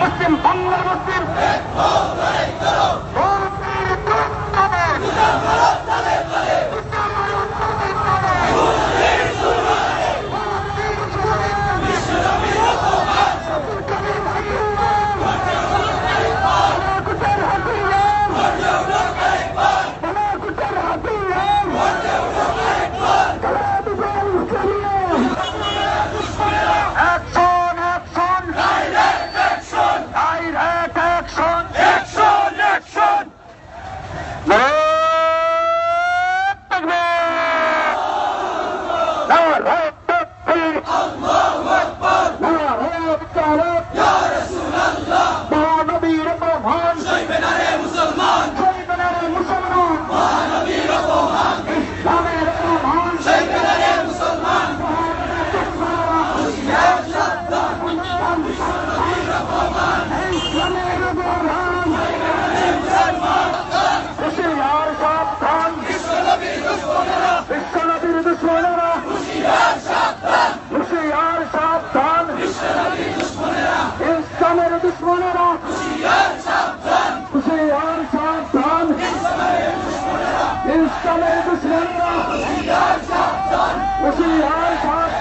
মুসলিম বাংলা মুসলিম Lord, ইসলামের দুশ্মনেরা হুশিয়ার সাবধান ইসলামের দুশ্মনেরা হুশিয়ার সাবধান